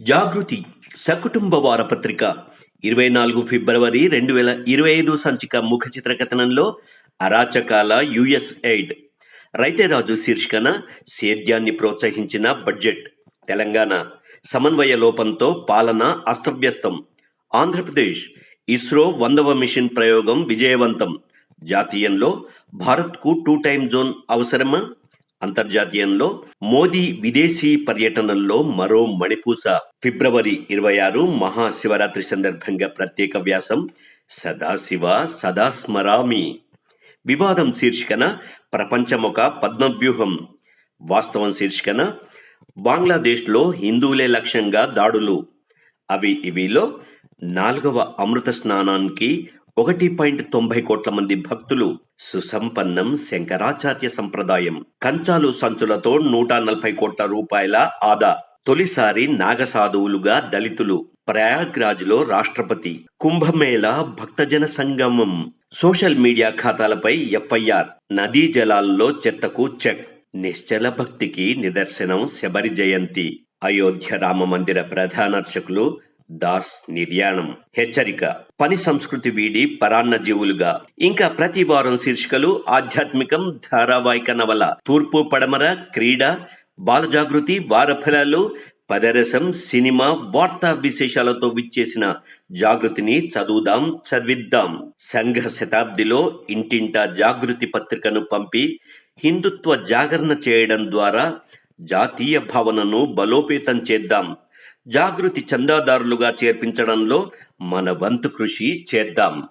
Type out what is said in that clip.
జాగృతి సకుటుంబ వారపత్రిక ఇరవై నాలుగు ఫిబ్రవరి రెండు వేల ఇరవై ఐదు సంచిక ముఖ చిత్ర కథనంలో అరాచకాల యుఎస్ ఎయిడ్. రైతేరాజు శీర్షికన సేద్యాన్ని ప్రోత్సహించిన బడ్జెట్. తెలంగాణ సమన్వయ లోపంతో పాలన అస్తవ్యస్తం. ఆంధ్రప్రదేశ్ ఇస్రో వందవ మిషన్ ప్రయోగం విజయవంతం. జాతీయంలో భారత్కు టూ టైమ్ జోన్ అవసరమా? అంతర్జాతీయంలో మోదీ విదేశీ పర్యటనల్లో మరో మణిపూస. ఫిబ్రవరి ఇరవై ఆరు మహాశివరాత్రి సందర్భంగా ప్రత్యేక వ్యాసం సదాశివ సదాస్మరామి. వివాదం శీర్షికన ప్రపంచమొక పద్మవ్యూహం. వాస్తవం శీర్షికన బంగ్లాదేశ్లో హిందువులే లక్ష్యంగా దాడులు. అవి ఇవిలో నాలుగవ అమృత స్నానానికి ఒకటి పాయింట్ తొంభై కోట్ల మంది భక్తులు సుసంపన్నం శంకరాచార్య సంప్రదాయం. కంచాలు సంచులతో నూట నలభై కోట్ల రూపాయల ఆదా. తొలిసారి నాగసాధువులుగా దళితులు. ప్రయాగ్రాజ్లో రాష్ట్రపతి. కుంభమేళ భక్తజన సంగమం. సోషల్ మీడియా ఖాతాలపై ఎఫ్ఐఆర్. నదీ జలాల్లో చెత్తకు చెక్. నిశ్చల భక్తికి నిదర్శనం శబరి జయంతి. అయోధ్య రామ మందిర ప్రధానార్చకులు దాస్ నిర్యాణం. హెచ్చరిక. పని సంస్కృతి వీడి పరాన్న జీవులుగా ఇంకా ప్రతి వారం శీర్షికలు ఆధ్యాత్మికం ధారావాహిక నవల తూర్పు పడమర క్రీడ బాలజాగృతి వారఫలాలు పదరసం సినిమా వార్తా విశేషాలతో విచ్చేసిన జాగృతిని చదువుదాం చదివిద్దాం. సంఘ శతాబ్దిలో ఇంటింటా జాగృతి పత్రికను పంపి హిందుత్వ జాగరణ చేయడం ద్వారా జాతీయ భావనను బలోపేతం చేద్దాం. జాగృతి చందాదారులుగా చేర్పించడంలో మన వంతు కృషి చేద్దాం.